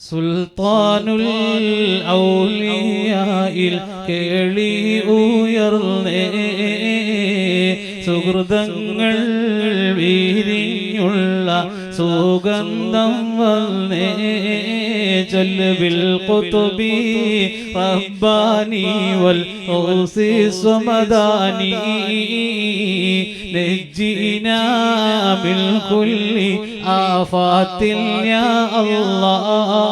സുൽത്താനുൽ ഔലിയായിൽ കേളി ഉയർന്നേ. സുഹൃതങ്ങൾ വീരിഞ്ഞുള്ള സുഗന്ധം വന്നേ ചൊല്ലുവിൽ ഖുതുബി റബ്ബാനി വൽ ഔസി സ്വമദാനി നജ്ജിനാ മിൻ കുല്ലി ആഫാത്തിൽ യാ അല്ലാഹ്.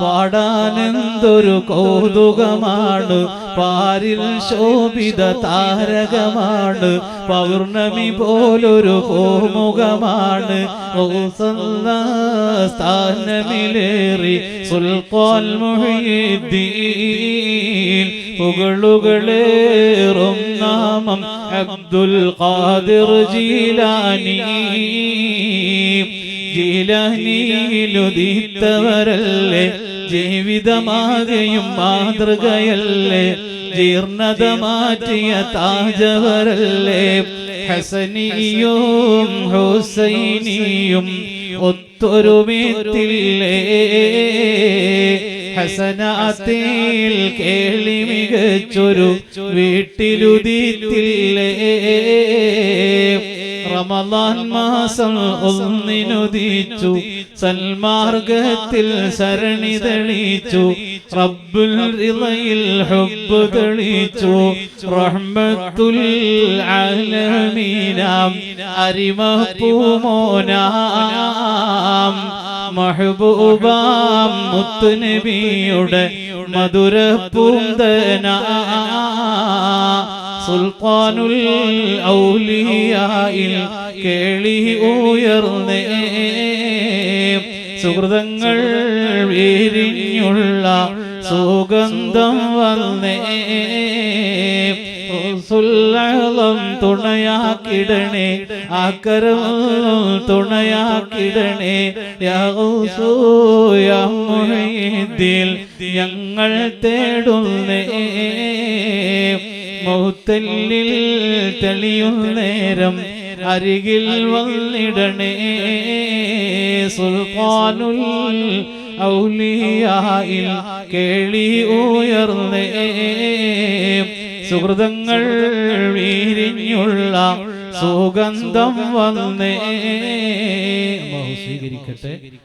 പാടാനെന്തൊരു കൗതുകമാണ്. പാരിൽ ശോഭിത താരകമാണ്. പൗർണമി പോലൊരു കോമുഖമാണ് സ്ഥാനമിലേറി സുൽഖാൻ മുഹീദ്ദീൻ. പുകളുകളേറും നാമം അബ്ദുൽ ഖാദിർ ജീലാനി. ജീലാനിയിലുദിത്തവരല്ലേ? ജീവിതമാകെയും മാതൃകയല്ലേ? ജീർണത മാറ്റിയ താജവരല്ലേ? ഹസനിയും ഹുസൈനിയും ഒത്തൊരുമിത്തില്ലേ ഹസനാത്തിൽ കേളി മികച്ചൊരു വീട്ടിലുദിത്തില്ലേ? റമദാൻ മാസം ഒന്നിനുദിച്ചു. സൽമാർഗത്തിൽ സരണി തെളിച്ചു റബ്ബുൽ റിളയിൽ ഹുബ്ബ് തെളിച്ചു റഹ്മത്തുൽ ആലമീനാം അരിമപ്പൂമോനാം മഹബൂബാം മുത്തുനബിയുടെ മധുര പൂന്തന സുൽത്താനുൽ ഔലിയായിൽ കേളി ഉയർന്നേ. സുഹൃതങ്ങൾ വീരിഞ്ഞുള്ള സുഗന്ധം വന്നേ. സുല്ലളം തുണയാക്കിടണേ അക്കരം തുണയാക്കിടണേ. യാഹൂസൂയമുഹീദ്ദിൽ ഞങ്ങൾ തേടുന്നേ. മൗത്തല്ലിൽ തെളിയുന്നേരം അരികിൽ വന്നിടണേ സുൽഖാനുൽ ഔലിയായിൽ കേളി ഉയർന്നേ. സുഹൃതങ്ങൾ വീരിഞ്ഞുള്ള സുഗന്ധം വന്നേ. സ്വീകരിക്കട്ടെ.